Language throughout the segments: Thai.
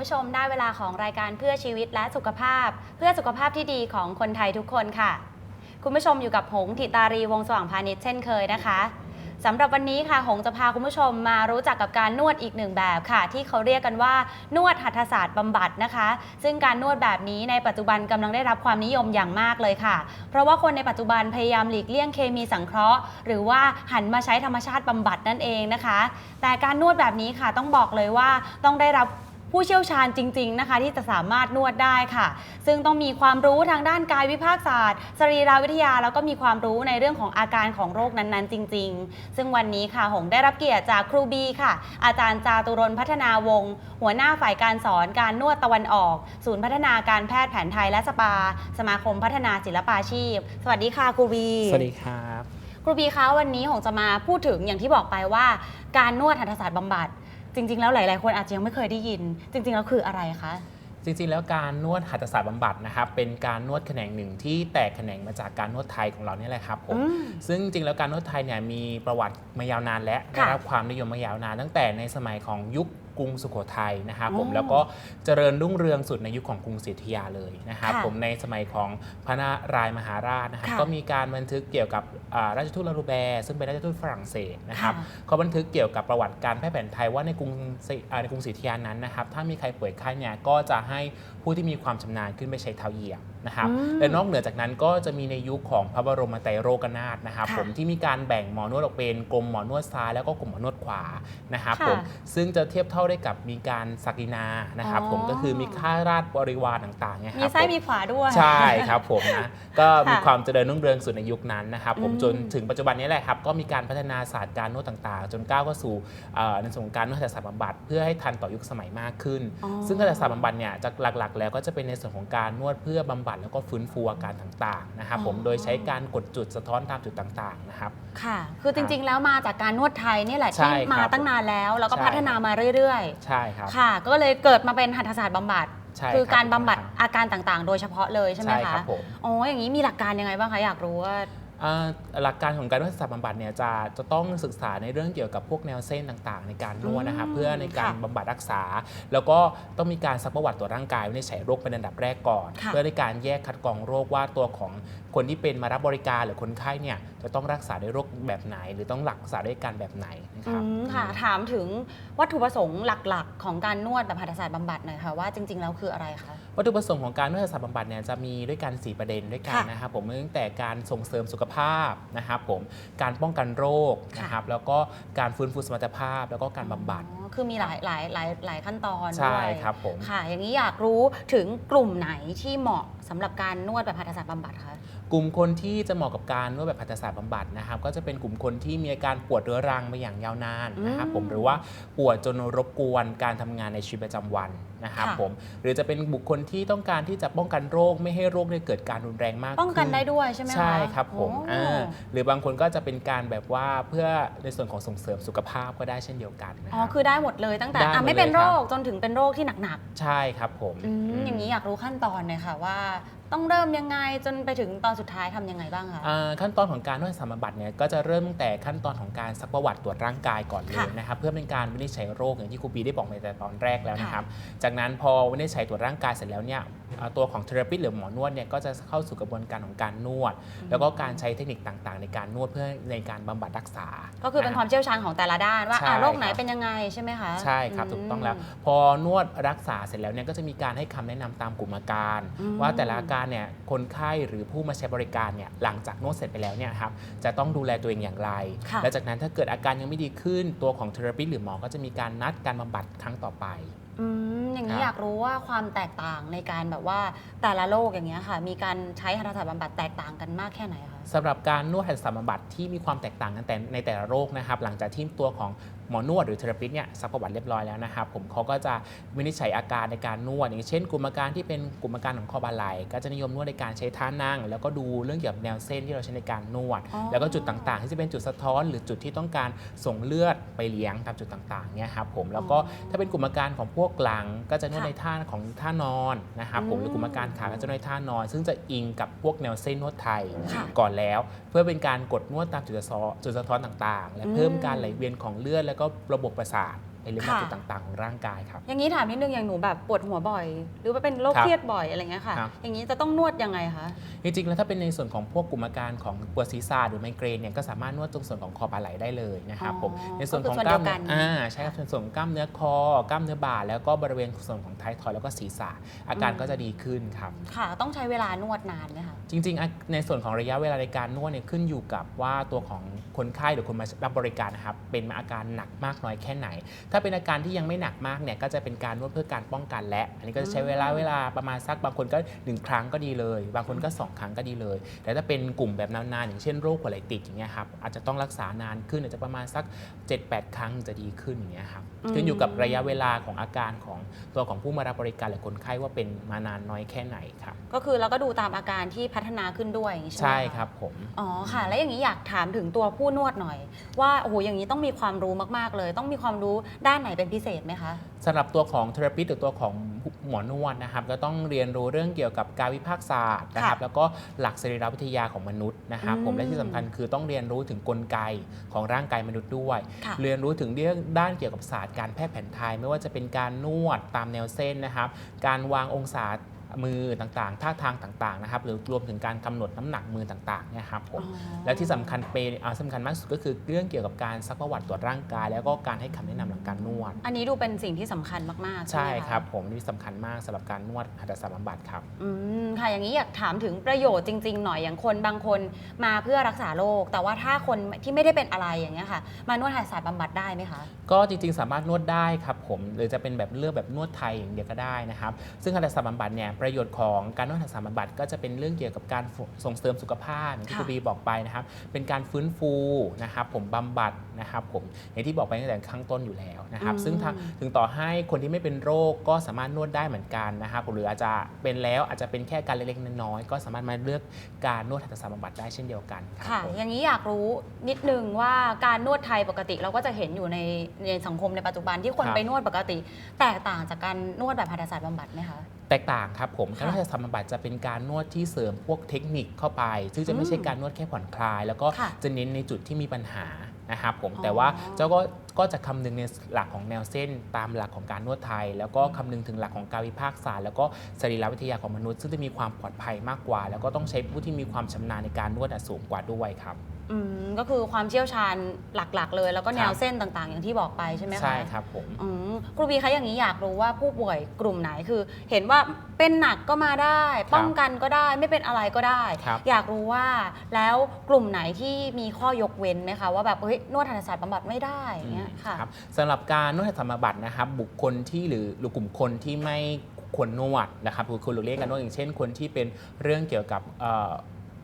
ผู้ชมได้เวลาของรายการเพื่อชีวิตและสุขภาพ เพื่อสุขภาพที่ดีของคนไทยทุกคนค่ะ คุณผู้ชมอยู่กับหงทิตารีวงสว่างพาณิชย์เช่นเคยนะคะสำหรับวันนี้ค่ะ หงจะพาคุณผู้ชมมารู้จักกับการนวดอีกหนึ่งแบบค่ะ ที่เขาเรียกกันว่านวดหัตถศาสตร์บำบัดนะคะ ซึ่งการนวดแบบนี้ในปัจจุบันกำลังได้รับความนิยมอย่างมากเลยค่ะ เพราะว่าคนในปัจจุบันพยายามหลีกเลี่ยงเคมีสังเคราะห์ หรือว่าหันมาใช้ธรรมชาติบำบัดนั่นเองนะคะ แต่การนวดแบบนี้ค่ะต้องบอกเลยว่าต้องได้รับ ผู้เชี่ยวชาญจริง ๆนะคะ ที่จะสามารถนวดได้ค่ะ ซึ่งต้องมีความรู้ทางด้านกายวิภาคศาสตร์ สรีรวิทยาแล้วก็มีความรู้ในเรื่องของอาการของโรคนั้นๆ จริง ๆ ซึ่งวันนี้ค่ะหงได้รับเกียรติจากครูบีค่ะ อาจารย์จาตุรนต์พัฒนาวงศ์หัวหน้าฝ่ายการสอนการนวดตะวันออก ศูนย์พัฒนาการแพทย์แผนไทยและสปา สมาคมพัฒนาศิลปาชีพ สวัสดีค่ะครูบี สวัสดีครับ ครูบีคะวันนี้หงจะมาพูดถึงอย่างที่บอกไปว่า การนวดหัตถศาสตร์บำบัด จริง ๆ แล้วหลาย ๆ คนอาจจะยังไม่เคยได้ยิน จริง ๆ แล้วคืออะไรคะ จริง ๆ แล้วการนวดหัตถศาสตร์บำบัดนะครับเป็นการนวดแขนงหนึ่งที่แตกแขนงมาจากการนวดไทยของเราเนี่ยแหละครับผมอืมซึ่งจริงๆแล้วการนวดไทยเนี่ยมีประวัติมายาวนานและค่ะได้รับความนิยมมายาวนานตั้งแต่ในสมัยของยุค กรุงสุโขทัยนะครับผมอ๋อแล้วก็เจริญรุ่งเรืองสุดในยุคของกรุงศรีอยุธยาเลยนะครับค่ะผมในสมัยของพระนารายมหาราชนะครับค่ะก็มีการบันทึกเกี่ยวกับอ่าราชทูตลารูแบร์ซึ่งเป็นราชทูตฝรั่งเศสนะครับค่ะเขาบันทึกเกี่ยวกับประวัติการแพทย์แผนไทยว่าในกรุงศรีอ่าในกรุงศรีอยุธยานั้นนะครับถ้ามีใครป่วยไข้เนี่ยก็จะให้ผู้ที่มีความชำนาญขึ้นไปใช้เท้าเหยียบนะครับอืมและนอกเหนือจากนั้นก็จะมีในยุคของพระบรมไตรโลกนาถนะครับค่ะผมที่มีการแบ่งหมอนวดออกเป็นกรมหมอนวดซ้ายแล้วก็กรมหมอนวดขวานะครับค่ะผมซึ่งจะเทียบเท่าได้กับมีการศักดินานะครับอ๋อผมก็คือมีข้าราชบริวารต่างๆเนี่ยคมีรับซ้ายผมมีขวาด้วยใช่ครับผมนะก็มีค่ะความเจริญรุ่งเรืองสุดในยุคนั้นนะครับผมอืมจนถึงปัจจุบันนี้แหละครับก็มีการพัฒนาศาสตร์การนวดต่างๆ จนก้าวเข้าสู่เอ่อในส่วนของการนวดหัตถศาสตร์บำบัดเพื่อให้ทันต่อยุคสมัยมากขึ้นอ๋อซึ่งหัตถศาสตร์บำบัดเนี่ยจะหลักๆ แล้วก็จะเป็นในส่วนของการนวดเพื่อบำบัดแล้วก็ฟื้นฟูอาการต่างๆนะครับผมอ๋อโดยใช้การกดจุดสะท้อนตามจุดต่างๆนะครับค่ะ คือจริงๆแล้วมาจากการนวดไทยนี่แหละใช่ที่ครับมาตั้งนานแล้ว แล้วก็ใช่พัฒนามาเรื่อยใช่ครับๆค่ะ ก็เลยเกิดมาเป็นหัตถศาสตร์บำบัดใช่คือครับการบำบัดครับอาการต่างๆ โดยเฉพาะเลยใช่ไหมใช่คะครับผมอ๋ออย่างนี้มีหลักการยังไงบ้างคะอยากรู้ว่าอ่า หลักการของการนวดหัตถศาสตร์บำบัดเนี่ยจะจะต้องศึกษาในเรื่องเกี่ยวกับพวกแนวเส้นต่างๆ ในการนวดนะครับอืมเพื่อในการค่ะบำบัดรักษา แล้วก็ต้องมีการซักประวัติตัวร่างกายวินิจฉัยโรคเป็นอันดับแรกก่อนค่ะเพื่อในการแยกคัดกรองโรคว่าตัวของคนที่เป็นมารับบริการหรือคนไข้เนี่ยจะต้องรักษาด้วยโรคแบบไหน หรือต้องรักษาด้วยการแบบไหนนะคอืรับมค่ะถามถึงวัตถุประสงค์หลักๆ ของการนวดแบบหัตถศาสตร์บำบัดหน่อยค่ะว่าจริง ๆ แล้วคืออะไรคะวัตถุประสงค์ของการนวดหัตถศาสตร์บำบัดเนี่ยจะมีด้วยกัน4ประเด็นด้วยกันค่ะนะครับผมตั้งแต่การส่งเสริมสุขภาพนะครับผมการป้องกันโรคค่ะ นะครับแล้วก็การฟื้นฟูสมรรถภาพ แล้วก็การบำบัด อ๋อคือมีหลายหลายหลายหลายขั้นตอนใช่ด้วยครับผม ค่ะ อย่างนี้อยากรู้ถึงกลุ่มไหนที่เหมาะสำหรับการนวดแบบหัตถศาสตร์บำบัดคะ กลุ่มคนที่จะเหมาะกับการนวดแบบหัตถศาสตร์บำบัดนะครับ ก็จะเป็นกลุ่มคนที่มีอาการปวดเรื้อรังมาอย่างยาวนานนะครับอืมผมหรือว่าปวดจนรบกวนการทำงานในชีวิตประจำวันนะครับค่ะ ผมหรือจะเป็นบุคคลที่ต้องการที่จะป้องกันโรคไม่ให้โรคได้เกิดการรุนแรงมากป้องกันขึ้ ได้ด้วยใช่ไหมคะใช่ครับผมโอ้ อ่าหรือบางคนก็จะเป็นการแบบว่าเพื่อในส่วนของส่งเสริมสุขภาพก็ได้เช่นเดียวกันนะอ๋คอรับ คือได้หมดเลยตั้งแต่ได้หมดอะไม่เป็นเลยคโรรับ คจนถึงเป็นโรคที่หนักใช่ครับผมๆอืมอืมอย่างนี้อยากรู้ขั้นตอนเลยค่ะว่า ต้องเริ่มยังไงจนไปถึงตอนสุดท้ายทำยังไงบ้างคะ อ่าขั้นตอนของการนวดสามบัติเนี่ยก็จะเริ่มตั้งแต่ขั้นตอนของการซักประวัติตรวจร่างกายก่อนเลยค่ะนะครับเพื่อเป็นการวินิจฉัยโรคอย่างที่ครูปีได้บอกไปแต่ตอนแรกแล้วค่ะนะครับ จากนั้นพอวินิจฉัยตรวจร่างกายเสร็จแล้วเนี่ยเอ่อ ตัวของเทอราปิสหรือหมอนวดเนี่ยก็จะเข้าสู่กระบวนการของการนวด แล้วก็การใช้เทคนิคต่างๆ ในการนวดเพื่อในการบำบัดรักษา ก็คือเป็นความเชี่ยวชาญของแต่ละด้านว่าใช่อ่าโรคไหนครับเป็นยังไงใช่ไหมคะ ใช่ครับถูกต้องแล้ว พอนวดรักษาเสร็จแล้วเนี่ยก็จะมีการให้คำแนะนำตามกลุ่มอาการอืมว่าแต่ละอาการเนี่ยคนไข้หรือผู้มาใช้บริการเนี่ยหลังจากนวดเสร็จไปแล้วเนี่ยครับจะต้องดูแลตัวเองอย่างไรค่ะและจากนั้นถ้าเกิดอาการยังไม่ดีขึ้นตัวของเทอราปิสหรือหมอก็จะมีการนัดการบำบัดครั้งต่อไป อืมอย่างนี้ครับอยากรู้ว่าความแตกต่างในการแบบว่าแต่ละโรคอย่างเงี้ยค่ะ มีการใช้ทันตศาสตร์บำบัดแตกต่างกันมากแค่ไหนคะสำหรับการนวดหัตถบำบัดที่มีความแตกต่างกันแต่ในแต่ละโรคนะครับ หลังจากที่ตัวของหมอนวดหรือเทอราปิสเนี่ยซักประวัติเรียบร้อยแล้วนะครับ ผมเขาก็จะวินิจฉัยอาการในการนวด อย่างเช่น กลุ่มอาการที่เป็นกลุ่มอาการของคอบาไหล่ก็จะนิยมนวดในการใช้ท่านั่ง แล้วก็ดูเรื่องเกี่ยวกับแนวเส้นที่เราใช้ในการนวดอ๋อแล้วก็จุดต่างๆ ที่จะเป็นจุดสะท้อน หรือจุดที่ต้องการส่งเลือดไปเลี้ยงตามจุดต่างๆเนี่ยครับผมแล้วก็ถ้าเป็นกลุ่มอาการของพวกหลังก็จะนวดค่ะในท่าของท่านอนนะครับผมหรือกลุ่มอาการขาก็จะนวดในท่านอน ซึ่งจะอิงกับพวกแนวเส้นนวดไทยค่ะก่อนแล้ว เพื่อเป็นการกดนวดตามจุดสะท้อนจุดสะท้อนต่างๆ และอืมเพิ่มการไหลเวียนของเลือดแล้วก็ระบบประสาท ไปเลี้ยงค่ะจุดต่างๆของร่างกายครับ อย่างนี้ถามนิดนึงอย่างหนูแบบปวดหัวบ่อย หรือว่าเป็นโรคครับเครียดบ่อยอะไรเงี้ยค่ะ ครับอย่างนี้จะต้องนวดยังไงคะ จริงๆแล้วถ้าเป็นในส่วนของพวกกลุ่มอาการของปวดศีรษะหรือไมเกรนเนี่ยก็สามารถนวดตรงส่วนของคอปลาไหลได้เลยนะครับอ๋อผมในส่วนของก็คือกล้ามส่วนเดียวกันเนื้ออ่าใช่ครับในส่วนของกล้ามเนื้อคอกล้ามเนื้อบ่าแล้วก็บริเวณส่วนของท้ายทอยแล้วก็ศีรษะอาการอืม ก็จะดีขึ้นครับ ค่ะ ต้องใช้เวลานวดนานไหมคะ จริงๆอะในส่วนของระยะเวลาในการนวดเนี่ยขึ้นอยู่กับว่าตัวของคนไข้หรือคนมารับบริการนะครับเป็นอาการหนักมากน้อยแค่ไหนถ้าเป็นอาการที่ยังไม่หนักมากเนี่ยก็จะเป็นการนวดเพื่อการป้องกันและ อันนี้ก็จะใช้เวลาอืมเวลาประมาณสักบางคนก็ 1 ครั้งก็ดีเลย บางคนก็ 2 ครั้งก็ดีเลย แต่ถ้าเป็นกลุ่มแบบนานๆอย่างเช่นโรคหัวไหล่ติดอย่างเงี้ยครับอาจจะต้องรักษานานขึ้นอาจจะประมาณสัก 7-8 ครั้งจะดีขึ้นอย่างเงี้ยครับอืมขึ้นอยู่กับระยะเวลาของอาการของตัวของผู้มารับบริการหรือคนไข้ว่าเป็นมานานน้อยแค่ไหนครับก็คือเราก็ดูตามอาการที่พัฒนาขึ้นด้วยอย่างนี้ใช่ไหมใช่ะครับผม อ๋อค่ะ แล้วอย่างนี้อยากถามถึงตัวผู้นวดหน่อย ว่าโอ้โหอย่างนี้ต้องมีความรู้มากๆเลย ต้องมีความรู้ด้านไหนเป็นพิเศษไหมคะ สำหรับตัวของเทอราปิสหรือตัวของหมอนวดนะครับก็ต้องเรียนรู้เรื่องเกี่ยวกับการวิพากษ์ศาสตร์นะครับค่ะแล้วก็หลักสรีรวิทยาของมนุษย์นะครับอืมผมและที่สำคัญคือต้องเรียนรู้ถึงกลไกของร่างกายมนุษย์ด้วย ค่ะเรียนรู้ถึงเรื่องด้านเกี่ยวกับศาสตร์การแพทย์แผนไทย ไม่ว่าจะเป็นการนวดตามแนวเส้นนะครับ การวางองศา มือต่างๆ ท่าทางต่างๆนะครับหรือรวมถึงการกำหนดน้ำหนักมือต่างๆเนี่ยครับผมอ๋อและที่สำคัญเป็นอ่าสำคัญมากสุดก็คือเรื่องเกี่ยวกับการซักประวัติตรวจร่างกาย แล้วก็การให้คำแนะนำหลังการนวด อันนี้ดูเป็นสิ่งที่สำคัญมากๆ ใช่ไหมะครับผมนี่สำคัญมากสำหรับการนวดหัตถสารบำบัดครับอืมค่ะอย่างนี้อยากถามถึงประโยชน์จริง ๆ หน่อยอย่างคนบางคนมาเพื่อรักษาโรคแต่ว่าถ้าคนที่ไม่ได้เป็นอะไรอย่างเงี้ยค่ะมานวดหัตถศาสตร์บำบัดได้ไหมคะก็จริง ๆ สามารถนวดได้ครับผมหรือจะเป็นแบบเลือกแบบนวดไทยอย่างเดียวก็ได้นะครับ ซึ่งหัตถศาสตร์บำบัดเนี่ยประโยชน์ของการนวดหัตถศาสตร์บำบัดก็จะเป็นเรื่องเกี่ยวกับการส่งเสริมสุขภาพอย่างที่ค่ะคุณบีบอกไปนะครับ เป็นการฟื้นฟูนะครับผมบำบัดนะครับผมอย่างที่บอกไปตั้งแต่ข้างต้นอยู่แล้วนะครับอืมซึ่งถ้าถึงต่อให้คนที่ไม่เป็นโรคก็สามารถนวดได้เหมือนกันนะครับหรืออาจจะเป็นแล้วอาจจะเป็นแค่การเล็กๆน้อยๆก็สามารถมาเลือกการนวดหัตถศาสตร์บำบัดได้เช่นเดียวกันครับค่ะผมอย่างนี้อยากรู้นิดนึงว่าการนวดไทยปกติเราก็จะเห็นอยู่ในในสังคมในปัจจุบันที่คนครับไปนวดปกติ แตกต่างจากการนวดแบบหัตถศาสตร์บำบัดไหมคะ แตกต่างครับผมค่ะการนวดหัตถศาสตร์บำบัดจะเป็นการนวดที่เสริมพวกเทคนิคเข้าไป ซึ่งจะไม่ใช่อืมการนวดแค่ผ่อนคลาย แล้วก็ค่ะจะเน้นในจุดที่มีปัญหานะครับผมอ๋อแต่ว่าเจ้าก็ก็จะคำนึงในหลักของแนวเส้นตามหลักของการนวดไทย แล้วก็คำนึงถึงหลักของการวิพากษ์ศาสตร์แล้วก็สรีรวิทยาของมนุษย์ ซึ่งจะมีความปลอดภัยมากกว่า แล้วก็ต้องใช้ผู้ที่มีความชำนาญในการนวดอะสูงกว่าด้วยครับ อืมก็คือความเชี่ยวชาญหลักๆ เลย แล้วก็แนควรับ เส้นต่างๆ อย่างที่บอกไปใช่ไหมคะ ใช่ครับผม อืมครูบีคะอย่างนี้อยากรู้ว่าผู้ป่วยกลุ่มไหนคือ เห็นว่าเป็นหนักก็มาได้ป้องกันก็ได้ไม่เป็นอะไรก็ได้ ครับ อยากรู้ว่าแล้วกลุ่มไหนที่มีข้อยกเว้นไหมคะว่าแบบเฮ้ยนวดทันตศาสตร์บำบัดไม่ได้อย่างเงี้ยค่ะ ครับสำหรับการนวดหัตถสารบำบัดนะครับ บุคคลที่หรือหรือกลุ่มคนที่ไม่ควรนวดนะครับคือคนหรือเรียกกันนวดอย่างเช่น คนที่เป็นเรื่องเกี่ยวกับเอ่อ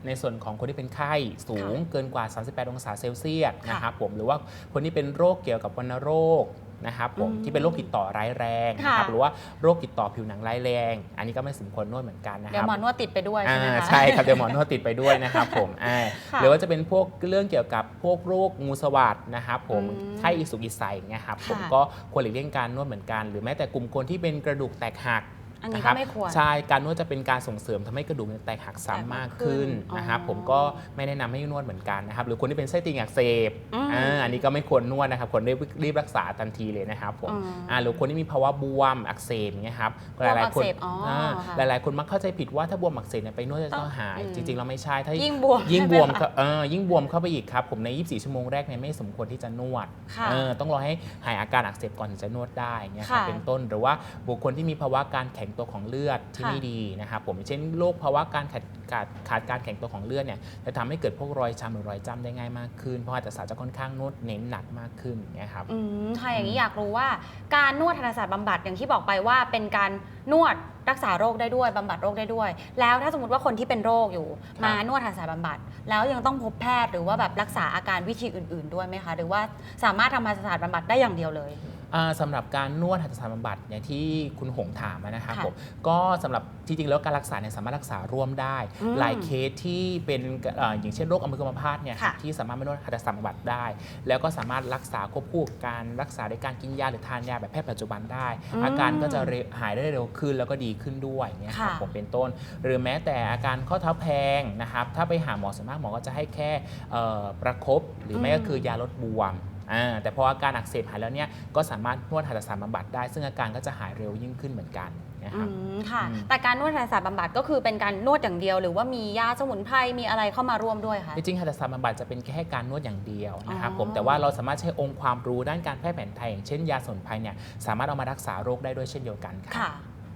ในส่วนของคนที่เป็นไข้สูงเกินกว่า 38 องศาเซลเซียสค่ะนะครับผมหรือว่าคนที่เป็นโรคเกี่ยวกับวัณโรคนะครับผมอืมที่เป็นโรคติดต่อร้ายแรงนะครับค่ะหรือว่าโรคติดต่อผิวหนังร้ายแรง อันนี้ก็ไม่สมควรนวดเหมือนกันนะคเดี๋ยวรับหมอนวดติดไปด้วยใช่ไหมอ่าคะใช่ครับเดี๋ยวหมอนวดติดไปด้วยนะครับผมอ่าค่ะหรือว่าจะเป็นพวกเรื่องเกี่ยวกับพวกโรคงูสวัสดนะครับผมอืมไข้อีสุกอีใสอย่างเงี้ยครับผมค่ะก็ควรหลีกเลี่ยงการนวดเหมือนกัน หรือแม้แต่กลุ่มคนที่เป็นกระดูกแตกหัก อันนี้ะก็รับไม่ควร ใช่ การนวดจะเป็นการส่งเสริมทำให้กระดูกเนี่ยแตกหักซ้ำมากขึ้นแตกมากขึ้นนะครับอ๋อผมก็ไม่แนะนำให้นวดเหมือนกันนะครับ หรือคนที่เป็นไส้ติ่งอักเสบอืมอ่าอันนี้ก็ไม่ควรนวดนะครับควรรีบรีบรักษาทันทีเลยนะครับผมอืมอ่าหรือคนที่มีภาวะบวมอักเสบอย่างเงี้ยครับบวมหลายๆคนอักเสบอ๋ออ่าค่ะหลายๆคนมักเข้าใจผิดว่าถ้าบวมอักเสบเนี่ยไปนวดจะต้ต้อองงหายอืมจริงๆเราไม่ใช่ถ้ายิ่งบวมยิ่งใช่บไหวมคะเข้าเออยิ่งบวมเข้าไปอีกครับผมใน 24 ชั่วโมงแรกเนี่ยไม่สมควรที่จะนวดค่ะเออต้องรอให้หายอาการอักเสบก่อนถึงจะนวดได้เงี้ยครับค่ะเป็นต้นหรือว่าบุคคลที่มีภาวะการแข็งตัวของเลือดที่ค่ะไม่ดีนะครับผมเช่นโรคภาวะการขาดขาดขาดการแข็งตัวของเลือดเนี่ยจะทำให้เกิดพวกรอยช้ำหรือรอยจ้ำได้ง่ายมากขึ้น เพราะอาจจะสารจะค่อนข้างนวดเน้นหนักมากขึ้นเงี้ยครับอืมค่ะอย่างนี้อยากรู้ว่าการนวดทันตศาสตร์บำบัดอย่างที่บอกไปว่าเป็นการนวดรักษาโรคได้ด้วยบำบัดโรคได้ด้วย แล้วถ้าสมมติว่าคนที่เป็นโรคอยู่ครับมานวดทันตศาสตร์บำบัด แล้วยังต้องพบแพทย์หรือว่าแบบรักษาอาการวิธีอื่น ๆ ด้วยไหมคะ หรือว่าสามารถทำทันตศาสตร์บำบัดได้อย่างเดียวเลยอ่า สำหรับการนวดหัตถศาสตร์บำบัดเนี่ยที่คุณหงถามนะครับค่ะผมก็สำหรับจริงๆแล้วการรักษาเนี่ยสามารถรักษาร่วมได้ อืมหลายเคสที่เป็นเอ่ออย่างเช่นโรคอัมพฤกษ์อัมพาตเนี่ยค่ะ ที่สามารถมานวดหัตถศาสตร์บำบัดได้ แล้วก็สามารถรักษาควบคู่กับการรักษาด้วยการกินยาหรือทานยาแบบแพทย์ปัจจุบันได้ อืมอาการก็จะเร็วหายได้เร็วขึ้นแล้วก็ดีขึ้นด้วยเนี่ยครับค่ะผมเป็นต้น หรือแม้แต่อาการข้อเท้าแพงนะครับถ้าไปหาหมอส่วนมากหมอก็จะให้แค่เอ่อประคบหรือไม่ก็คือยาลดบวมอ่า แต่พออาการอักเสบหายแล้วเนี่ยก็สามารถนวดหัตถศาสตร์บำบัดได้ ซึ่งอาการก็จะหายเร็วยิ่งขึ้นเหมือนกันนะคอืรับมค่ะอืมแต่การนวดทันตศาสตร์บำบัดก็คือเป็นการนวดอย่างเดียว หรือว่ามียาสมุนไพรมีอะไรเข้ามาร่วมด้วยคะจริงๆหัตถศาสตร์บำบัดจะเป็นแค่การนวดอย่างเดียวนะครับอ๋อผมแต่ว่าเราสามารถใช้องค์ความรู้ด้านการแพทย์แผนไทยอย่างเช่นยาสมุนไพรเนี่ยสามารถเอามารักษาโรคได้ด้วยเช่นเดียวกันครับค่ะ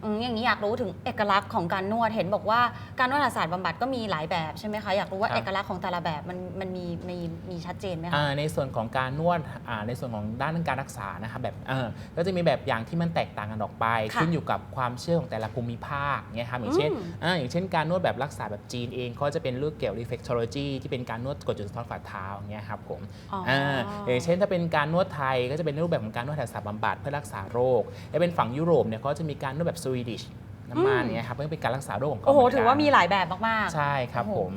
อืมอย่างนี้อยากรู้ถึงเอกลักษณ์ของการนวดเห็นบอกว่าการนวดทันตศาสตร์บำบัดก็มีหลายแบบใช่ไหมคะอยากรู้ว่าครับ เอกลักษณ์ของแต่ละแบบมันมันมีมีมีชัดเจนไหมคะอ่าในส่วนของการนวดอ่าในส่วนของด้านการรักษานะครับแบบเออก็จะมีแบบอย่างที่มันแตกต่างกันออกไปค่ะขึ้นอยู่กับความเชื่อของแต่ละภูมิภาคเนี่ยครับอย่างเช่นอืมอ่าอย่างเช่นการนวดแบบรักษาแบบจีนเองเขาจะเป็นเรื่องเกี่ยว reflexology ที่เป็นการนวดกดจุดสะท้อนฝ่าเท้าอย่างเงี้ยครับผมอ๋อออ่าอย่างเช่นถ้าเป็นการนวดไทยก็จะเป็นรูปแบบของการนวดหัตถศาสตร์บำบัดเพื่อรักษาโรคและเป็นฝั่งยุโรปเนี่ยเขาจะมีการนวดแบบสวีดิชน้ำมันเนี่ยครับเพื่อเป็นการรักษาโรคของเขาโอ้โหเนกันถือว่ามีหลายแบบมาก ๆ ใช่ครับโอ้โห ผม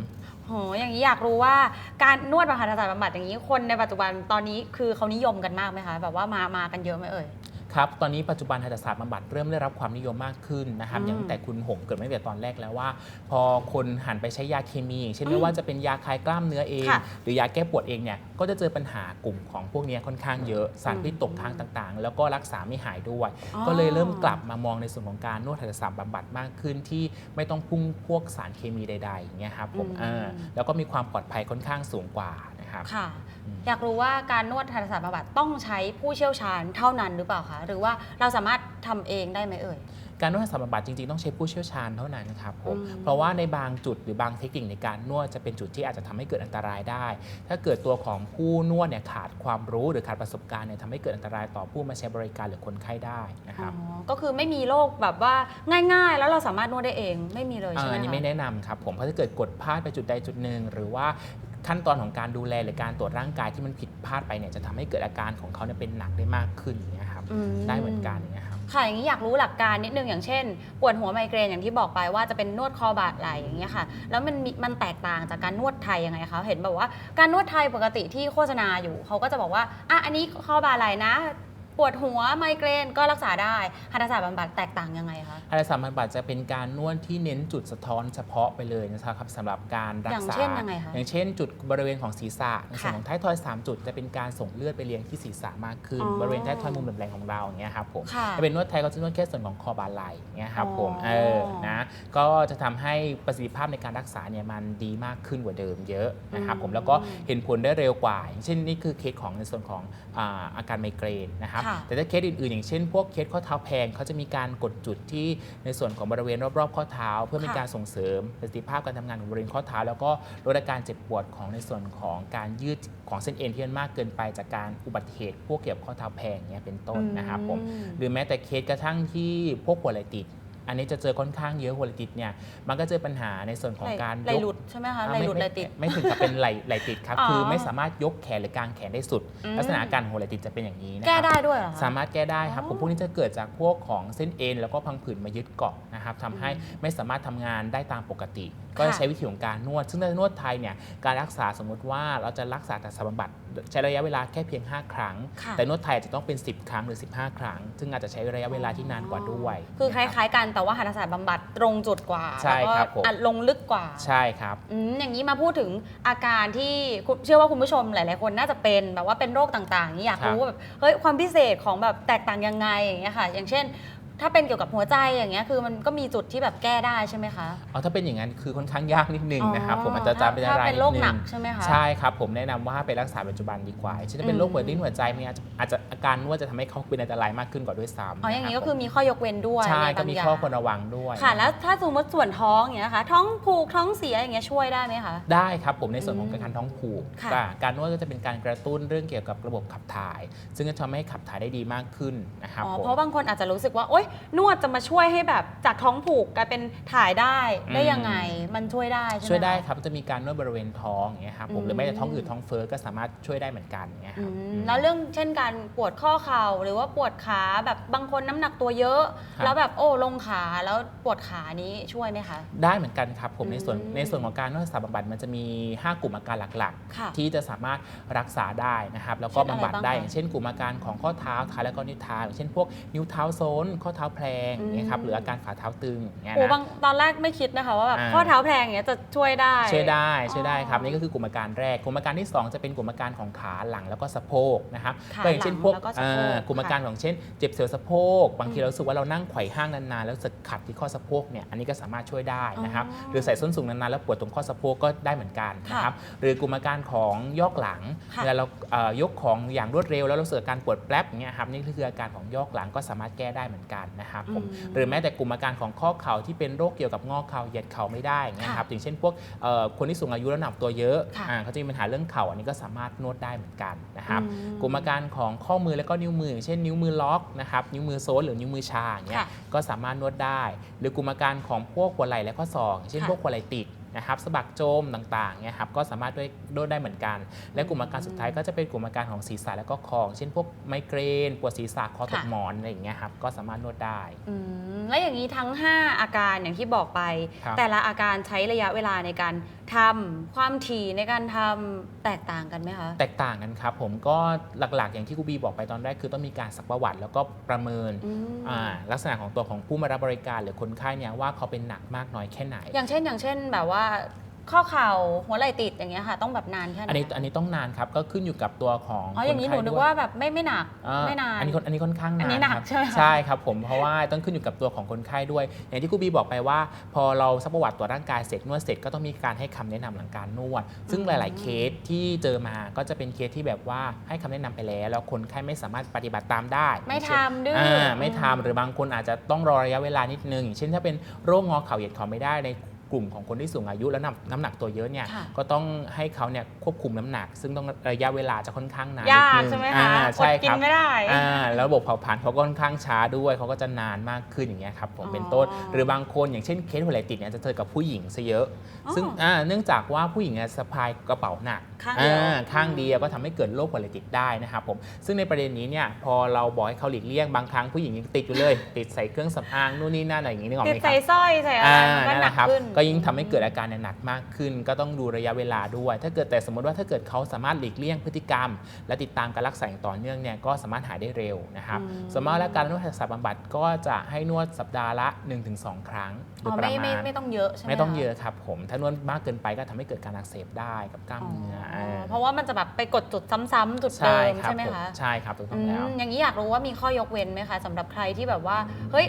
โหอย่างนี้อยากรู้ว่าการนวดแบบทันตศาสตร์บำบัดอย่างนี้คนในปัจจุบันตอนนี้คือเขานิยมกันมากไหมคะ แบบว่ามามากันเยอะไหมเอ่ย ครับ ตอนนี้ปัจจุบันทันตศาสตร์บำบัดเริ่มได้รับความนิยมมากขึ้นนะครับอืมอย่างตั้งแต่คุณหงเกิดไม่แต่ตอนแรกแล้วว่า พอคนหันไปใช้ยาเคมีอย่างเช่นอืมไม่ว่าจะเป็นยาคลายกล้ามเนื้อเองค่ะหรือยาแก้ปวดเองเนี่ย ก็จะเจอปัญหากลุ่มของพวกเนี้ยค่อนข้างเยอะ สารพิษตกค้างต่างๆ แล้วก็รักษาไม่หายด้วยอ๋อก็เลยเริ่มกลับมามองในส่วนของการนวดทันตศาสตร์บำบัดมากขึ้น ที่ไม่ต้องพุ่งพวกสารเคมีใดๆอย่างเงี้ยครับผมอืมอ่าแล้วก็มีความปลอดภัยค่อนข้างสูงกว่านะ ครับค่ะอืมอยากรู้ว่าการนวดทันตศาสตร์บำบัดต้องใช้ผู้เชี่ยวชาญเท่านั้นหรือเปล่าคะหรือว่าเราสามารถทำเองได้ไหมเอ่ย การนวดสารบำบัดจริงๆ ต้องใช้ผู้เชี่ยวชาญเท่านั้นครับผมอืมเพราะว่าในบางจุดหรือบางเทคนิคในการนวดจะเป็นจุดที่อาจจะทำให้เกิดอันตรายได้ ถ้าเกิดตัวของผู้นวดเนี่ยขาดความรู้หรือขาดประสบการณ์เนี่ยทำให้เกิดอันตรายต่อผู้มาใช้บริการหรือคนไข้ได้นะครับอ๋อก็คือไม่มีโรคแบบว่าง่าย ๆ แล้วเราสามารถนวดได้เองไม่มีเลยใช่ไหมอันนี้คะไม่แนะนำครับผมเพราะถ้าเกิดกดพลาดไปจุดใดจุดหนึ่งหรือว่า ขั้นตอนของการดูแลหรือการตรวจร่างกายที่มันผิดพลาดไปเนี่ยจะทำให้เกิดอาการของเขาเนี่ยเป็นหนักได้มากขึ้นอย่างเงี้ยครับอืมได้เหมือนกันอย่างเงี้ยครับค่ะอย่างนี้อยากรู้หลักการนิดนึงอย่างเช่น ปวดหัวไมเกรนอย่างที่บอกไปว่าจะเป็นนวดคอบาดไหล่อย่างเงี้ยค่ะ แล้วมันมีมันแตกต่างจากการนวดไทยยังไงคะเห็นแบบว่าการนวดไทยปกติที่โฆษณาอยู่เขาก็จะบอกว่าอะอันนี้คอบาดไหล่นะ ปวดหัวไมเกรนก็รักษาได้หัตถศาสตร์บำบัดแตกต่างยังไงคะอาราสาบำบัดจะเป็นการนวดที่เน้นจุดสะท้อนเฉพาะไปเลยนะครับสำหรับการรักษา อย่างเช่นยังไงคะอย่างเช่น จุดบริเวณของศีรษะในส่วนค่ะของท้ายทอย 3 จุดจะเป็นการส่งเลือดไปเลี้ยงที่ศีรษะมากขึ้นอ๋อบริเวณท้ายทอยมุมแหลมๆของเราอย่างเงี้ยครับผมค่ะถ้าเป็นนวดไทยก็จะนวดแค่ส่วนของคอบาไหล่อย่างเงี้ยครับผมอ๋อเออนะก็จะทำให้ประสิทธิภาพในการรักษาเนี่ยมันดีมากขึ้นกว่าเดิมเยอะนะครับผมแล้วก็เห็นผลได้เร็วกว่าอย่างเช่นนี่คือเคสของในส่วนของอาอาการไมเกรนนะครับค่ะแต่ถ้าเคสอื่นๆ อย่างเช่นพวกเคสข้อเท้าแพงเขาจะมีการกดจุดที่ในส่วนของบริเวณรอบๆ ข้อเท้า เพื่อเป็นการส่งเสริมประสิทธิภาพการทำงานของบริเวณข้อเท้า แล้วก็ลดอาการเจ็บปวดของในส่วนของการยืดของเส้นเอ็นที่มันมากเกินไปจากการอุบัติเหตุพวกเกี่ยวกับข้อเท้าแพงเนี่ยเป็นต้นนะครับผมอืมหรือแม้แต่เคสกระทั่งที่พวกหัวไหล่ติด อันนี้จะเจอค่อนข้างเยอะหัวไหล่ติดเนี่ยมันก็เจอปัญหาในส่วนของการไหลยกหลุดใช่ไหมคะอ่าไหลหลุดไหลไม่ติดไม่ไม่ถึงกับเป็นไหลไหลติดครับ อ๋อคือไม่สามารถยกแขนหรือกางแขนได้สุด อืม ลักษณะอาการของหัวไหล่ติดจะเป็นอย่างนี้นะคแก้รับ ได้ด้วยเหรอคะ สามารถแก้ได้ครับ อ๋อผมพวกนี้จะเกิดจากพวกของเส้นเอ็นแล้วก็พังผืดมายึดเกาะนะครับทำให้ไม่สามารถทำงานได้ตามปกติ ก็จะค่ะใช้วิธีของการนวด ซึ่งในนวดไทยเนี่ยการรักษาสมมุติว่าเราจะรักษาแต่สารบำบัดใช้ระยะเวลาแค่เพียง 5 ครั้งค่ะแต่นวดไทยอาจจะต้องเป็น 10 ครั้งหรือ 15 ครั้ง ซึ่งอาจจะใช้ระยะเวลาที่นานกว่าด้วย คือคนะรับล้ายๆกันแต่ว่าหัตถศาสตร์บำบัดตรงจุดกว่าใช่แล้วก็ครับผมอัดลงลึกกว่าใช่ครับอืมอย่างนี้มาพูดถึงอาการที่คุณเชื่อว่าคุณผู้ชมหลาย ๆ คนน่าจะเป็นแบบว่าเป็นโรคต่างๆนี่อยากครับรู้ว่าแบบเฮ้ยความพิเศษของแบบแตกต่างยังไงอย่างเงี้ยค่ะ อย่างเช่น ถ้าเป็นเกี่ยวกับหัวใจอย่างเงี้ยคือมันก็มีจุดที่แบบแก้ได้ใช่ไหมคะ เอาถ้าเป็นอย่างนั้นคือค่อนข้างยากนิดนึงนะครับ ผมอาจจะถ้าจำเป็นถ้าอะไรเป็นโรคนิดหนันึกงใช่ไหมคะใช่ครับผมแนะนำว่าไปรักษาปัจจุบันดีกว่าเช่นถ้าเป็นโรคอืมหัวดิ้นหัวใจมันอาจจะอาจจะอาการนวดจะทำให้เขาเป็นอันตรายมากขึ้นกว่าด้วยซ้ำอ๋ออย่างนี้นี้ก็คือมีข้อยกเว้นด้วยใช่ในก็บางมีอย่างข้อควรระวังด้วยค่ะ แล้วถ้าสมมติส่วนท้องอย่างเงี้ยค่ะท้องผูกท้องเสียอย่างเงี้ยช่วยได้ไหมคะได้ครับผมในส่วนของอืมการท้องผูกค่ะก็การนวดก็จะเป็นการกระตุ้นเรื่องเกี่ยวกับระบบขับถ่าย ซึ่งจะทำให้ขับถ่ายได้ดีมากขึ้นนะครับอ๋อผมเพราะบางคนอาจจะรู้สึกว่าโอ๊ยนวดจะมาช่วยให้แบบจากท้องผูกกลายเป็นถ่ายได้ได้อืมยังไง มันช่วยได้ใช่ไหม ช่วยได้คะครับจะมีการนวดบริเวณท้องอย่างเงี้ยครับผมอืมหรือไม่แต่ท้องอืดท้องเฟ้อก็สามารถช่วยได้เหมือนกันอย่างเงี้ยคอืรับมอืมแล้วเรื่องเช่นการปวดข้อเข่าหรือว่าปวดขาแบบบางคนน้ำหนักตัวเยอะ ครับ แล้วแบบโอ้ลงขาแล้วปวดขานี้ช่วยไหมคะ ได้เหมือนกันครับผมในส่วนอืมในส่วนของการนวดสถาบำบัดมันจะมี 5 กลุ่มอาการหลักค่ะๆ ที่จะสามารถรักษาได้นะครับแล้วก็เช่นอะไรบำบัดได้บ้างคะอย่างเช่นกลุ่มอาการของข้อเท้าเท้าและก็นิ้วเท้าอย่างเช่นพวกนิ้วเท้าโซนข้อเท้าแพลงอย่างเงี้ยครับอืมหรืออาการฝ่าเท้าตึงอย่างเงี้ยโอ้นะบางตอนแรกไม่คิดนะคะว่าแบบอ่า ข้อเท้าแพลงอย่างเงี้ยจะช่วยได้ ช่วยได้ช่วยได้ครับอ๋อนี่ก็คือกลุ่มอาการแรก กลุ่มอาการที่ 2 จะเป็นกลุ่มอาการของขาหลังแล้วก็สะโพกนะครับขาก็อย่างเช่นพวกหลังแล้วก็สะโพกอ่ากลุ่มอาการค่ะของเช่น เจ็บเสียวสะโพก บางทีอืมเรารู้สึกว่าเรานั่งไขว่ห้างนานๆแล้วรู้สึกขัดที่ข้อสะโพกเนี่ยอันนี้ก็สามารถช่วยได้นะครับอ๋อหรือใส่ส้นสูงนานๆแล้วปวดตรงข้อสะโพกก็ได้เหมือนกันนะครับหรือกลุ่มอาการของยอกหลังค่ะ เวลาเราเอ่อยกของอย่างรวดเร็วแล้วเราเกิดอาการปวดแป๊บอย่างเงี้ยครับนี่คืออาการของยอกหลังก็สามารถแก้ได้เหมือนกันนะครับผมอืมหรือแม้แต่กลุ่มอาการของข้อเข่าที่เป็นโรคเกี่ยวกับงอเข่าเหยียดเข่าไม่ได้อย่างเงี้ยครับอย่างเช่นพวกเอ่อคนที่สูงอายุแล้วหนักตัวเยอะค่ะอ่าเขาจะมีปัญหาเรื่องเข่าอันนี้ก็สามารถนวดได้เหมือนกันนะครับอืมกลุ่มอาการของข้อมือและก็นิ้วมืออย่างเช่นนิ้วมือล็อกนะครับนิ้วมือโซนหรือนิ้วมือชาอย่างเงี้ยค่ะก็สามารถนวดได้ หรือกลุ่มอาการของพวกหัวไหล่และข้อศอกอย่างเช่นค่ะพวกหัวไหล่ติด นะครับสะบักโจมต่างๆเนี่ยครับก็สามารถด้วยนวดได้เหมือนกัน และกลุ่มอาการสุดท้ายก็จะเป็นกลุ่มอาการของศีรษะและก็คอเช่นพวกไมเกรน ปวดศีรษะคอตกค่ะหมอนอะไรอย่างเงี้ยครับก็สามารถนวดได้อืมแล้วอย่างนี้ทั้ง 5 อาการอย่างที่บอกไป ครับ แต่ละอาการใช้ระยะเวลาในการทำความถี่ในการทำแตกต่างกันไหมคะ แตกต่างกันครับผมก็หลักๆ อย่างที่ครูบีบอกไปตอนแรกคือต้องมีการสักประวัติแล้วก็ประเมินอืม อ่าลักษณะของตัวของผู้มารับบริการหรือคนไข้เนี่ยว่าเขาเป็นหนักมากน้อยแค่ไหน อย่างเช่นอย่างเช่นแบบว่า ข้อเข่าหัวไหล่ติดอย่างเงี้ยค่ะ ต้องแบบนานแค่ไหนอันนี้อันนี้ต้องนานครับก็ขึ้นอยู่กับตัวของอ๋ออย่างนี้หนูคไข้นึกด้วยว่าแบบไม่ไม่หนักอ่ไม่นานอันนี้คนอันนี้ค่อนข้างอันานนี้หนักครับใช่ไหมคะใช่ครับผมเพราะว่าต้องขึ้นอยู่กับตัวของคนไข้ด้วย อย่างที่ครูบีบอกไปว่า พอเราซักประวัติตรวจร่างกายเสร็จนวดเสร็จก็ต้องมีการให้คำแนะนำหลังการนวด ซึ่งหลาย ๆ เคสที่เจอมาก็จะเป็นเคสที่แบบว่าให้คำแนะนำไปแล้ว แล้วคนไข้ไม่สามารถปฏิบัติตามได้ ไม่อย่างเช่นทำดื้ออ่าอไม่ทำหรือบางคนอาจจะต้องรอระยะเวลานิดนึงอย่างเช่นถ้าเป็นโรคงอเข่าเหยียดเข่าไม่ได้ใน กลุ่มของคนที่สูงอายุแล้วน้ำน้ำหนักตัวเยอะเนี่ยค่ะก็ต้องให้เขาเนี่ยควบคุมน้ำหนัก ซึ่งต้องระยะเวลาจะค่อนข้างนานยากนิดนึงใช่ไหมอ่าคะอดใช่กิคนรับไม่ได้ อ่าแล้วระบบเผาผลาญเขาก็ค่อนข้างช้าด้วยเขาก็จะนานมากขึ้นอย่างเงี้ยครับผมอ๋อเป็นต้นหรือบางคนอย่างเช่นเคสหัวไหล่ติดเนี่ยจะเจอกับผู้หญิงซะเยอะอ๋อซึ่งอ่าเนื่องจากว่าผู้หญิงเนี่ยสะพายกระเป๋าหนัก ข้างเดียวอ่าข้างเดียวก็ทำให้เกิดโรคหัวไหล่ติดได้นะครับผมซึ่งในประเด็นนี้เนี่ยพอเราบอกให้เขาหลีกเลี่ยงบางครั้งผู้หญิงยังติดอยู่เลย ติดใส่เครื่องสำอางนู่นนี่นั่นอะไรอย่างงี้นึกออกติไหดมคใส่รับสร้อยใส่อะไรอ่ามันก็นั่นหแหนักละครับขึ้นก็ยิ่งทำให้เกิดอาการเนี่ยหนักมากขึ้น ก็ต้องดูระยะเวลาด้วย ถ้าเกิดแต่สมมติว่าถ้าเกิดเขาสามารถหลีกเลี่ยงพฤติกรรม และติดตามการรักษาอย่างต่อเนื่องเนี่ยก็สามารถหายได้เร็วนะครับอืมส่วนมากแล้วการนวดศาสตร์บำบัดก็จะให้นวดสัปดาห์ละ 1-2 ครั้งโดอ๋ยอประไม่มาไม่ณไม่ต้องเยอะใช่ไหมไม่ต้องคะเยอะครับผมถ้านวดมากเกินไปก็ทำให้เกิดการอักเสบได้กับกล้ามเนื้ออ๋ออเพราะว่ามันจะแบบไปกดจุดซ้ำๆจุดเดิใช่มครับใช่ไหมผมคะใช่ครับถูกต้อืองแล้วมอย่างนี้อยากรู้ว่ามีข้อยกเว้นไหมคะสำหรับใครที่แบบว่า เฮ้ย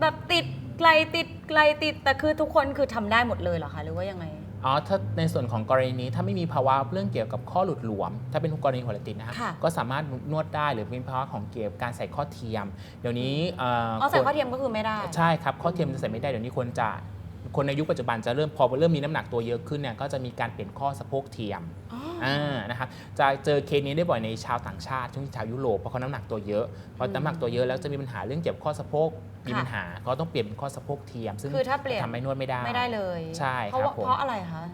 แบบติดไกลติดไกลติดแต่คือทุกคนคือทำได้หมดเลยเหรอคะหรือว่ายังไง อ๋อถ้าในส่วนของกรณีนี้ถ้าไม่มีภาวะเรื่องเกี่ยวกับข้อหลุดหลวม ถ้าเป็นกรณีหัวไหล่ติดนะครับค่ะ ก็สามารถนวดได้หรือเป็นภาวะของเกี่ยวกับการใส่ข้อเทียม เดี๋ยวนี้เอ่ออ๋อใส่คนข้อเทียมก็คือไม่ได้ ใช่ครับข้อเทียมจะใส่ไม่ได้เดี๋ยวนี้คนจะ คนในยุคปัจจุบันจะเริ่มพอเริ่มมีน้ำหนักตัวเยอะขึ้นเนี่ยก็จะมีการเปลี่ยนข้อสะโพกเทียมอ๋ออ่านะครับจะเจอเคสนี้ได้บ่อยในชาวต่างชาติช่วงชาวยุโรปเพราะเขาน้ำหนักตัวเยอะพอน้ำหนักตัวเยอะแล้วจะมีปัญหาเรื่องเกี่ยวกับข้อสะโพกมีค่ะปัญหาเขาต้องเปลี่ยนเป็นข้อสะโพกเทียม ซึ่งคือถ้าเปลี่ยนทำให้นวดไม่ได้ไม่ได้เลย ใช่เพราะครับว่าผมเพราะอะไรคะ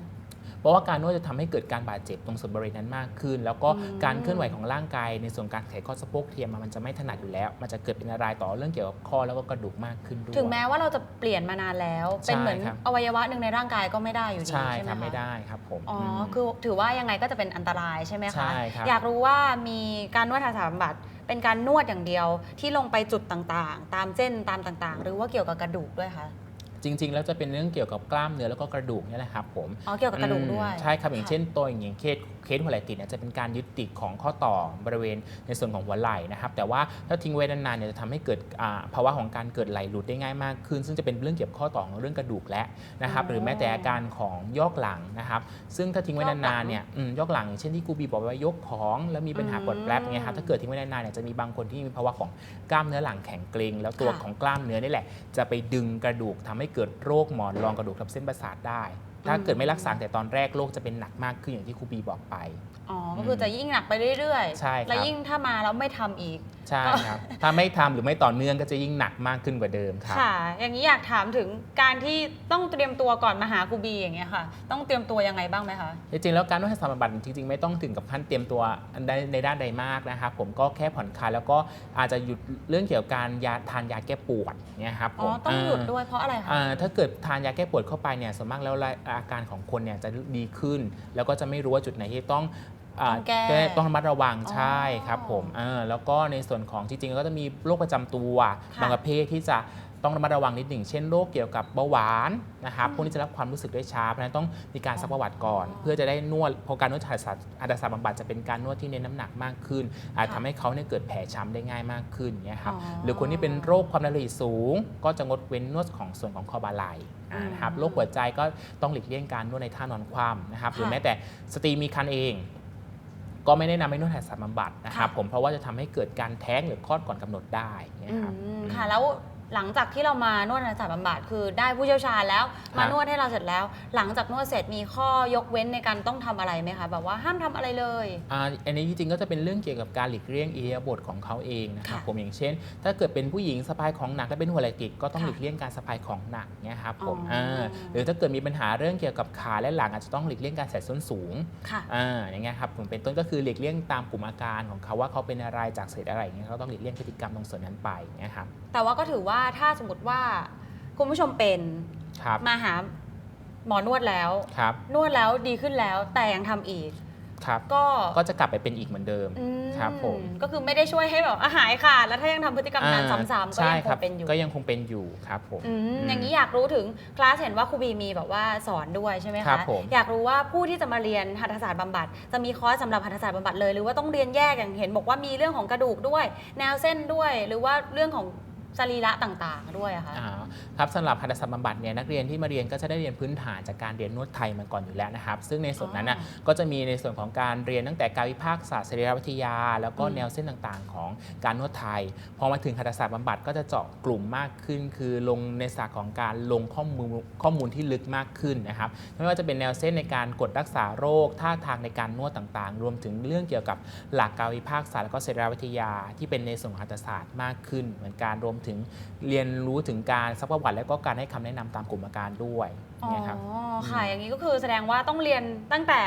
เพราะว่าการนวดจะทำให้เกิดการบาดเจ็บตรงส่วนบริเวณนั้นมากขึ้น แล้วก็อืมการเคลื่อนไหวของร่างกาย ในส่วนการไขข้อสะโพกเทียมอะมันจะไม่ถนัดอยู่แล้ว มันจะเกิดเป็นอันตรายต่อเรื่องเกี่ยวกับข้อแล้วก็กระดูกมากขึ้นด้วยถึงแม้ว่าเราจะเปลี่ยนมานานแล้ว เป็นเหมือนใช่ครับอวัยวะหนึ่งในร่างกายก็ไม่ได้อยู่ดีใช่ใช่ไหมทำไม่คะได้ครับผมอ๋ออมคือถือว่ายังไงก็จะเป็นอันตรายใช่ไหมคะใช่ครับอยากรู้ว่ามีการนวดทางสารบำบัดเป็นการนวดอย่างเดียวที่ลงไปจุดต่างๆ ตามเส้นตามต่างๆ หรือว่าเกี่ยวกับกระดูกด้วยคะ จริง ๆ แล้วจะเป็นเรื่องเกี่ยวกับกล้ามเนื้อแล้วก็กระดูกเนี่ยแหละครับผมอ๋อเกี่ยวกับกระดูกด้วยอืมใช่ครับอย่างเช่นตัวอย่างเคสเคสหัวไหล่ติดเนี่ยจะเป็นการยึดติดของข้อต่อบริเวณในส่วนของหัวไหล่นะครับ แต่ว่าถ้าทิ้งไว้นานๆเนี่ยจะทำให้เกิดอ่าภาวะของการเกิดไหลหลุดได้ง่ายมากขึ้น ซึ่งจะเป็นเรื่องเกี่ยวกับข้อต่อของเรื่องกระดูกและนะครับอ๋อหรือแม้แต่อาการของยอกหลังนะครับ ซึ่งถ้าทิ้งไว้ยอกหลันางนๆเนี่ยอืมยอกหลังอย่างเช่นที่ครูบีบอกว่ายกของแล้วมีปัญหาปวดแปลบเนี่ยครับถ้าเกิดทิ้งไว้นานๆเนี่ยจะมีบางคนที่มีภาวะของกล้ามเนื้อหลังแข็งเกร็งแล้วตัวค่ะ ของกล้ามเนื้อนี่แหละจะไปดึงกระดูกทำให้เกิดโรคหมอนรองกระดูกทับเส้นประสาทได้ ถ้าเกิดไม่รักษาแต่ตอนแรกโรคจะเป็นหนักมากขึ้นอย่างที่ครูบีบอกไป อ๋อ ก็คือจะยิ่งหนักไปเรื่อยๆ ใช่ครับ แล้วยิ่งถ้ามาแล้วไม่ทำอีก ใช่ครับ ถ้าไม่ทำหรือไม่ต่อเนื่องก็จะยิ่งหนักมากขึ้นกว่าเดิมครับ ค่ะ อย่างนี้อยากถามถึงการที่ต้องเตรียมตัวก่อนมาหาครูบีอย่างเงี้ยค่ะ ต้องเตรียมตัวยังไงบ้างไหมคะ จริงๆแล้วการนวดให้สารบำบัดจริงๆ ไม่ต้องถึงกับขั้นเตรียมตัวในในด้านใดมากนะครับผมก็แค่ผ่อนคลายแล้วก็อาจจะหยุดเรื่องเกี่ยวกับการยาทานยาแก้ปวดเนี่ยครับอ๋ผอ มต้องหยุดาด้วยเพราะอะไรคะ อ่าถ้าเกิดทานยาแก้ปวดเข้าไปเนี่ยส่วนมากแล้วอาการของคนเนี่ยจะดีขึ้น แล้วก็จะไม่รู้ว่าจุดไหนที่ต้องอ่า ต้องแก้ต้องระมัดระวังอ๋อใช่ครับผมอ่าแล้วก็ในส่วนของจริงๆก็จะมีโรคประจำตัวค่ะบางประเภทที่จะต้องระมัดระวังนิดหนึ่ง เช่นโรคเกี่ยวกับเบาหวานนะครับอืมพวกนี้จะรับความรู้สึกได้ช้า เพราะฉะนั้นต้องมีการซักประวัติก่อนอ๋อเพื่อจะได้นวดเพราะการนวดหัตถศาสตร์หัตถศาสตร์บำบัดจะเป็นการนวดที่เน้นน้ำหนักมากขึ้น อาจค่ะทำให้เขาเนี่ยเกิดแผลช้ำได้ง่ายมากขึ้นเนี่ยครับอ๋อหรือคนที่เป็นโรคความดันโลหิตสูง ก็จะงดเว้นนวดของส่วนของคอบาไหล่อ่าอืมนะครับ โรคหัวใจก็ต้องหลีกเลี่ยงการนวดในท่านอนคว่ำนะครับ หรือค่ะแม้แต่สตรีมีครรภ์เอง ก็ไม่แนะนำให้นวดหัตถศาสตร์บำบัดนะครับค่ะ ผมเพราะว่าจะทำให้เกิดการแท้งหรือคลอดก่อนกำหนดได้นะอืครับมค่ะแล้ว หลังจากที่เรามานวดในศาสตร์บำบัดคือได้ผู้เชี่ยวชาญแล้วครับมานวดให้เราเสร็จแล้ว หลังจากนวดเสร็จมีข้อยกเว้นในการต้องทำอะไรไหมคะแบบว่าห้ามทำอะไรเลย อ่าอันนี้จริงๆก็จะเป็นเรื่องเกี่ยวกับการหลีกเลี่ยงอิริยาบถของเขาเองนะครับค่ะผมอย่างเช่น ถ้าเกิดเป็นผู้หญิงสะพายของหนักและเป็นหัวไหล่ติดก็ต้องค่ะหลีกเลี่ยงการสะพายของหนักเนี่ยครับผมอ๋ออ่าหรือถ้าเกิดมีปัญหาเรื่องเกี่ยวกับขาและหลังอาจจะต้องหลีกเลี่ยงการใส่ส้นสูงค่ะ อ่าอย่างเงี้ยครับผมเป็นต้นก็คือหลีกเลี่ยงตามกลุ่มอาการของเขาว่าเขาเป็นอะไรจากเศษอะไรอย่างเงี้ยเขาต้องหลีกเลี่ยงพฤติกรรมตรงส่วนนั้นไปนะครับ แต่ว่าก็ถือว่าถ้าสมมติว่าคุณผู้ชมเป็นครับมาหาหมอนวดแล้วครับนวดแล้วดีขึ้นแล้วแต่ยังทำอีกครับก็ก็จะกลับไปเป็นอีกเหมือนเดิมอืมครับผมก็คือไม่ได้ช่วยให้แบบอาหายขาดแล้วถ้ายังทำพฤติกรรมนั้นอ่าซ้ำๆก็ใช่ยังคครับงเป็นอยู่ก็ยังคงเป็นอยู่ครับผมอืมอืมอย่างนี้อยากรู้ถึงคลาสเห็นว่าครูบีมีแบบว่าสอนด้วยใช่ไหมครัคะบผมอยากรู้ว่าผู้ที่จะมาเรียนหัตถศาสตร์บำบัด จะมีคอร์สสำหรับหัตถศาสตร์บำบัดเลย หรือว่าต้องเรียนแยกอย่างเห็นบอกว่ามีเรื่องของกระดูกด้วย แนวเส้นด้วย หรือว่าเรื่องของ สรีระต่างๆ ด้วยอะคะอ่าครับสำหรับหัตถศาสตร์บำบัดเนี่ยนักเรียนที่มาเรียนก็จะได้เรียนพื้นฐานจากการเรียนนวดไทยมาก่อนอยู่แล้วนะครับ ซึ่งในส่วนนั้นน่ะอ๋อก็จะมีในส่วนของการเรียนตั้งแต่การวิพากษ์ศาสตร์สรีรวิทยา แล้วก็อืม แนวเส้นต่างๆ ของการนวดไทยพอมาถึงหัตถศาสตร์บำบัดก็จะเจาะกลุ่มมากขึ้น คือลงในศาสตร์ของการลงข้อมูลข้อมูลที่ลึกมากขึ้นนะครับไม่ว่าจะเป็นแนวเส้นในการกดรักษาโรคท่าทางในการนวดต่างๆ รวมถึงเรื่องเกี่ยวกับหลักการวิพากษ์ศาสตร์และก็สรีรวิทยา ที่เป็นในส่วนของหัตถศาสตร์มากขึ้น เหมือนการรวมถึงเรียนรู้ถึงการซักประวัติและก็การให้คำแนะนำตามกลุ่มอาการด้วยอ๋อเนี่ยครับค่ะอย่างนี้ก็คือแสดงว่าต้องเรียนตั้งแต่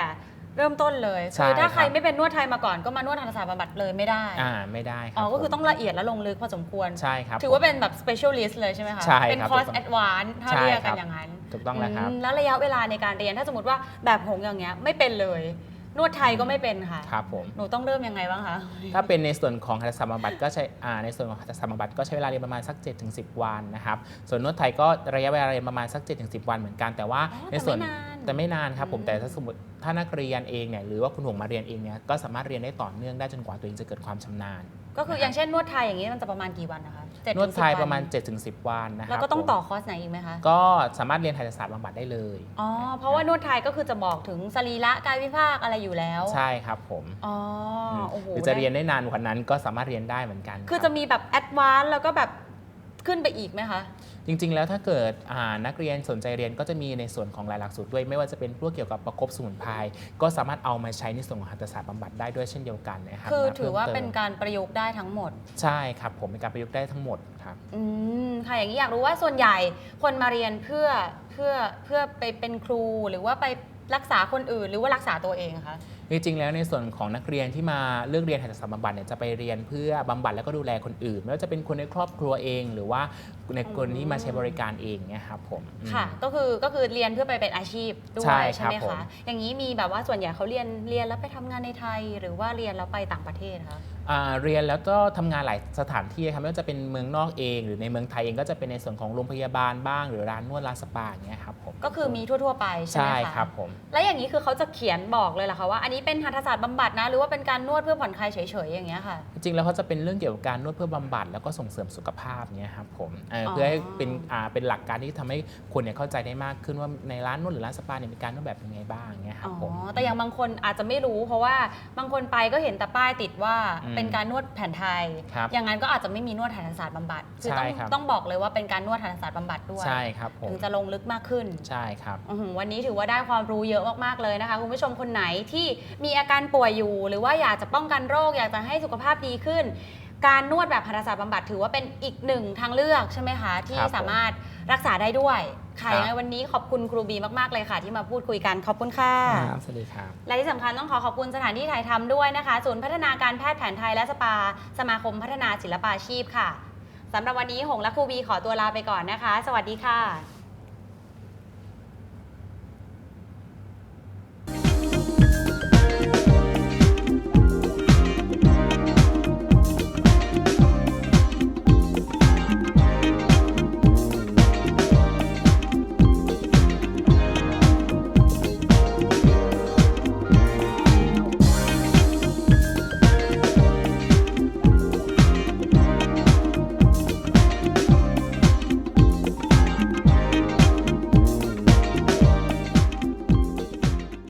เริ่มต้นเลยใช่คือถ้าใครครับไม่เป็นนวดไทยมาก่อนก็มานวดหัตถศาสตร์บำบัดเลยไม่ได้อ่าไม่ได้ครัอ๋บอก็คือผมต้องละเอียดและลงลึกพอสมควรใช่ครับถือว่าผมเป็นแบบ specialist เลยใช่ไหมคะใช่เป็นครับคอร์สถูกต้อง advance ถ้าใช่เรียกครักันบอย่างนั้นถูกต้องแล้วครับมแล้วระยะเวลาในการเรียนถ้าสมมติว่าแบบหงอย่างเงี้ยไม่เป็นเลย นวดไทยก็ไม่เป็นค่ะ ครับผมหนูต้องเริ่มยังไงบ้างคะ ถ้าเป็นในส่วนของหัตถศาสตร์บำบัดก็ใช้อ่าในส่วนของหัตถศาสตร์บำบัดก็ใช้เวลาเรียนประมาณสัก 7-10 วันนะครับส่วนนวดไทยก็ระยะเวลาเรียนประมาณสัก 7-10 วันเหมือนกันแต่ว่าอ๋อในส่วนแต่ไม่นานแต่ไม่นานครับผมอืม แต่ถ้าสมมติถ้านักเรียนเองเนี่ยหรือว่าคุณหงมาเรียนเองเนี่ยก็สามารถเรียนได้ต่อเนื่องได้จนกว่าตัวเองจะเกิดความชำนาญ ก็คืออย่างเช่นนวดไทยอย่างนี้มันจะประมาณกี่วันนะคะ 7-10นวดไทยประมาณวัน7-10 วันนะครับแล้วก็ต้องผมต่อคอร์สไหนอีกไหมคะก็สามารถเรียนหัตถศาสตร์บำบัดได้เลย อ๋อเพราะว่านวดไทยก็คือจะบอกถึงสรีระกายวิภาคอะไรอยู่แล้วใช่ครับผมอ๋อมโอ้โหหรือจะเรียนได้นานกว่านั้นก็สามารถเรียนได้เหมือนกันคือรับจะมีแบบแอดวานซ์แล้วก็แบบ ขึ้นไปอีกไหมคะ จริง ๆ แล้วถ้าเกิดอ่านักเรียนสนใจเรียนก็จะมีในส่วนของรายหลักสูตรด้วย ไม่ว่าจะเป็นพวกเกี่ยวกับประคบสมุนไพรก็สามารถเอามาใช้ในส่วนของหัตถศาสตร์บำบัดได้ด้วยเช่นเดียวกันนะครับคือมาถือว่าพิ่มเป็นติมการประยุกต์ได้ทั้งหมด ใช่ครับผมเป็นการประยุกต์ได้ทั้งหมดครับอืมค่ะอย่างนี้อยากรู้ว่าส่วนใหญ่คนมาเรียนเพื่อเพื่อเพื่อไปเป็นครูหรือว่าไป รักษาคนอื่นหรือว่ารักษาตัวเองคะ จริงๆแล้วในส่วนของนักเรียนที่มาเลือกเรียนทันตศัพท์บำบัดเนี่ยจะไปเรียนเพื่อบำบัดแล้วก็ดูแลคนอื่น ไม่ว่าจะเป็นคนในครอบครัวเอง หรือว่าในคนที่มาใช้บริการเองเนี่ยครับผมอืม ค่ะ ก็คือก็คือเรียนเพื่อไปเป็นอาชีพด้วใช่ยคใช่รับไหมผม คะ อย่างนี้มีแบบว่าส่วนใหญ่เขาเรียนเรียนแล้วไปทำงานในไทย หรือว่าเรียนแล้วไปต่างประเทศคะอ่า เรียนแล้วก็ทำงานหลายสถานที่ครับไม่ว่าจะเป็นเมืองนอกเอง หรือในเมืองไทยเองก็จะเป็นในส่วนของโรงพยาบาลบ้าง หรือร้านนวดร้านสปาอย่างเงี้ยครับผมก็คือมีทั่ว ๆ ไปใช่ไหมใช่คะครับผมแล้วอย่างนี้คือเขาจะเขียนบอกเลยเหรอคะว่าอันนี้เป็นทันตศาสตร์บำบัดนะหรือว่าเป็นการนวดเพื่อผ่อนคลายเฉยๆอย่างเงี้ยค่ะจริงๆแล้วเขาจะเป็นเรื่องเกี่ยวกับการนวดเพื่อบำบัดแล้วก็ส่งเสริมสุขภาพเนี่ยครับผมเอ่อออเพื่อให้เป็นอ่าเป็นหลักการที่ทำให้คนเนี่ยเข้าใจได้มากขึ้นว่าในร้านนวดหรือร้านสปาเนี่ยมีการนวดแบบยังไงบ้างเนี่ยครับอ๋อผมแต่อย่างบางคนอาจจะไม่รู้ เพราะว่าบางคนไปก็เห็นแต่ป้ายติดว่าอืมเป็นการนวดแผนไทย ครับอย่างนั้นก็อาจจะไม่มีนวดทันตศาสตร์บำบัดคือต้องใช่ครับ ต้องบอกเลยว่าเป็นการนวดทันตศาสตร์บำบัดด้วย ใช่ครับผมถึงจะลงลึกมากขึ้น ใช่ครับ อื้อหือวันนี้ถือว่าได้ความรู้เยอะมากๆเลยนะคะคุณผู้ชมคนไหนที่มีอาการป่วยอยู่ หรือว่าอยากจะป้องกันโรค อยากจะให้สุขภาพดีขึ้น การนวดแบบพันธศาสตร์บำบัดถือว่าเป็นอีกหนึ่งทางเลือกใช่ไหมคะ ที่ครับผม สามารถรักษาได้ด้วย ค่ะครับยังไงวันนี้ขอบคุณครูบีมาก ๆ เลยค่ะ ที่มาพูดคุยกันขอบคุณค่ะครับสวัสดีครับ และที่สำคัญต้องขอขอบคุณสถานที่ถ่ายทำด้วยนะคะ ศูนย์พัฒนาการแพทย์แผนไทยและสปา สมาคมพัฒนาศิลปาชีพค่ะสำหรับวันนี้หงและครูบีขอตัวลาไปก่อนนะคะ สวัสดีค่ะ